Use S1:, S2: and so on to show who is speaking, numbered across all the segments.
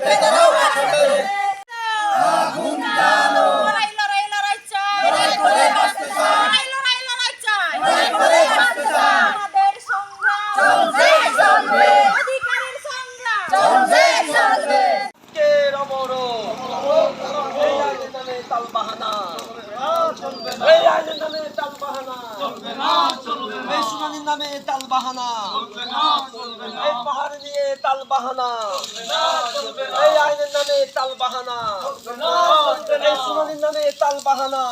S1: Pedro. নামে তাল বাহানা এই পাহাড় নিয়ে তাল বাহানা এই আইনের নামে তাল বাহানা এই শুনানির নামে তাল বাহানা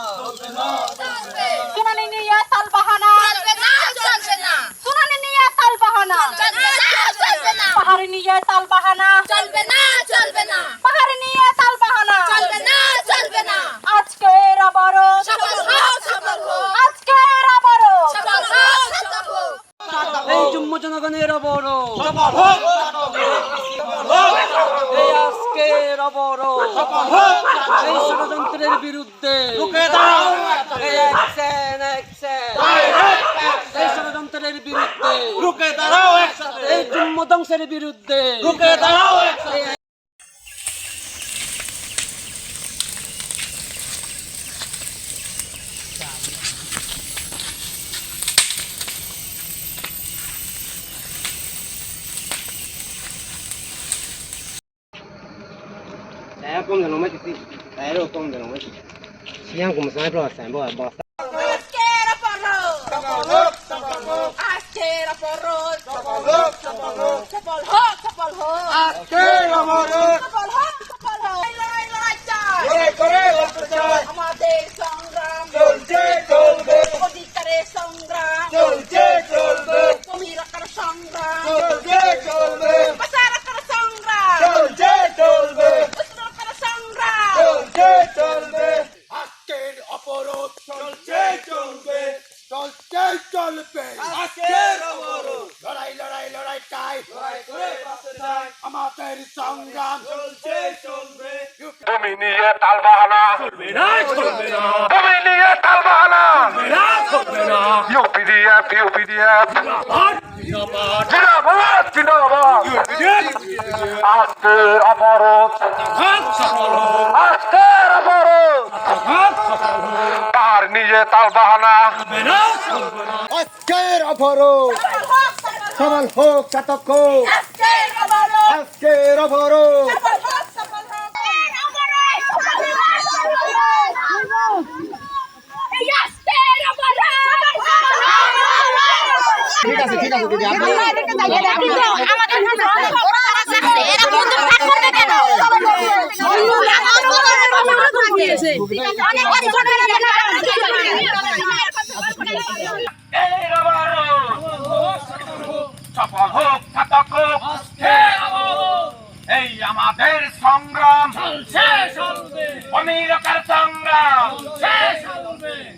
S2: শুনানি নিয়ে তাল বাহানা
S3: চলবে না চলবে না।
S2: শুনানি নিয়ে তাল বাহানা
S3: চলবে না চলবে না।
S2: পাহাড়ি নিয়ে তাল বাহানা
S3: চলবে না চলবে না।
S2: পাহাড়ি নিয়ে তাল বাহানা
S3: চলবে না চলবে না
S2: আজকের আবারও
S3: সফল হোক সফল হোক
S2: আজকের আবারও
S3: সফল হোক সফল হোক
S1: এই জম্মু জনগণের বড় এই আজকের অবরোধ। এই ষড়যন্ত্রের বিরুদ্ধে এই ষড়যন্ত্রের বিরুদ্ধে এই জম্মু বিরুদ্ধে। বিরুদ্ধে এই
S4: kom de nomás que sí. Aero kom
S3: porro. Porro. Sapolo, porro. আমাদের সংগ্রাম চলছে চলবে
S5: তুমি নিয়ে তাল বাহানা চলবে না চলবে না তুমি নিয়ে তাল বাহানা চলবে না চলবে না তার নিয়ে তাল বাহানা
S6: আজকের অপরাধ। সফল হোক চাতক
S3: আজকের অপরাধ
S6: আজকের অপরাধ
S3: সফল হোক সফল হোক এই অপরাধ সফল হোক এই আজকের অপরাধ
S4: ঠিক আছে ঠিক দিদি
S3: আমাদের অনেক
S5: সফল হোক ঘাতক হোক। এই আমাদের সংগ্রাম। অমিরকার সংগ্রাম।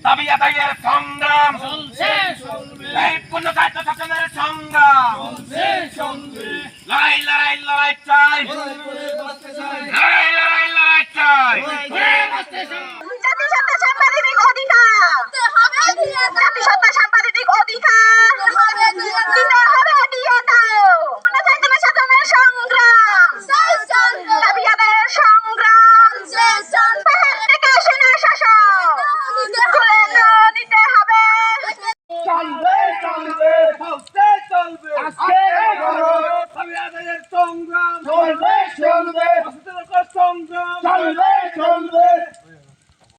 S5: দাবি আদায়ের সংগ্রাম। এই পূর্ণ দায়িত্ব শাসনের সংগ্রাম। লড়াই লড়াই লড়াই চাই।